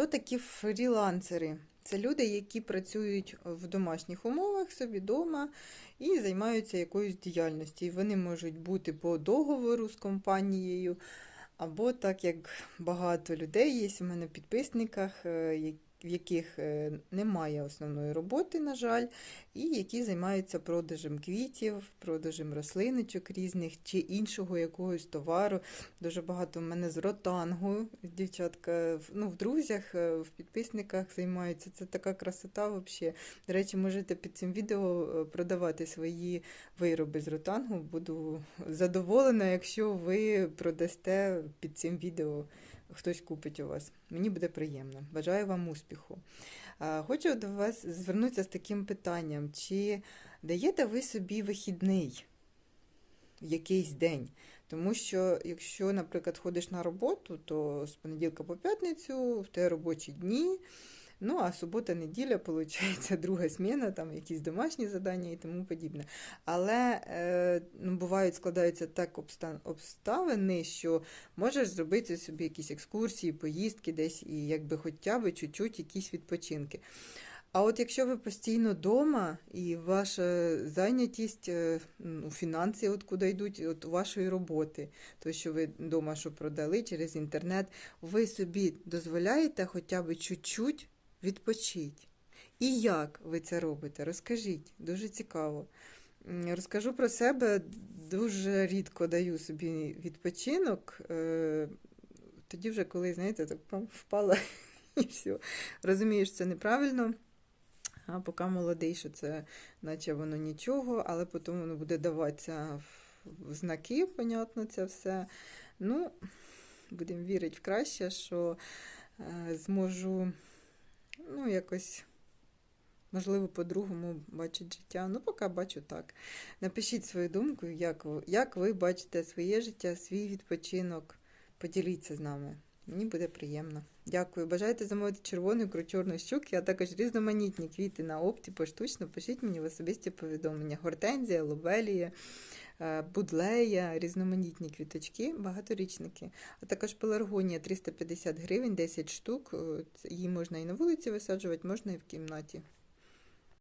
Хто такі фрілансери? Це люди, які працюють в домашніх умовах собі вдома і займаються якоюсь діяльністю. Вони можуть бути по договору з компанією, або так як багато людей є у мене в підписниках, е, я- в яких е, немає основної роботи, на жаль, і які займаються продажем квітів, продажем рослиночок різних чи іншого якогось товару. Дуже багато в мене з ротангу дівчатка ну, в друзях, е, в підписниках займаються. Це така красота взагалі. До речі, можете під цим відео е, продавати свої вироби з ротангу. Буду задоволена, якщо ви продасте під цим відео. Хтось купить у вас. Мені буде приємно. Бажаю вам успіху. Хочу до вас звернутися з таким питанням: чи даєте ви собі вихідний в якийсь день? Тому що, якщо, наприклад, ходиш на роботу, то з понеділка по п'ятницю в те робочі дні. Ну, а субота, неділя, виходить, друга зміна, там якісь домашні завдання і тому подібне. Але е, ну, бувають, складаються так обста- обставини, що можеш зробити собі якісь екскурсії, поїздки десь і якби хоча б чуть-чуть якісь відпочинки. А от якщо ви постійно вдома і ваша зайнятість, е, ну, фінанси, от куди йдуть от вашої роботи, то що ви вдома що продали через інтернет, ви собі дозволяєте хоча б чуть-чуть відпочити. І як ви це робите? Розкажіть, дуже цікаво. Розкажу про себе, дуже рідко даю собі відпочинок. е, Тоді вже, коли, знаєте, так впала і все. Розумію, що це неправильно. А поки молодий, що це наче воно нічого, але потім воно буде даватися в знаки, понятно, це все. Ну, будемо вірити в краще, що е, зможу, ну, якось, можливо, по-другому бачити життя. Ну, поки бачу так. Напишіть свою думку, як ви, як ви бачите своє життя, свій відпочинок. Поділіться з нами. Мені буде приємно. Дякую. Бажаєте замовити червону ікру чорної щуки, а також різноманітні квіти на опті поштучно. Пишіть мені в особисті повідомлення. Гортензія, лобелія, будлея, різноманітні квіточки, багаторічники. А також пеларгонія 350 гривень, 10 штук. Е, Її можна і на вулиці висаджувати, можна і в кімнаті.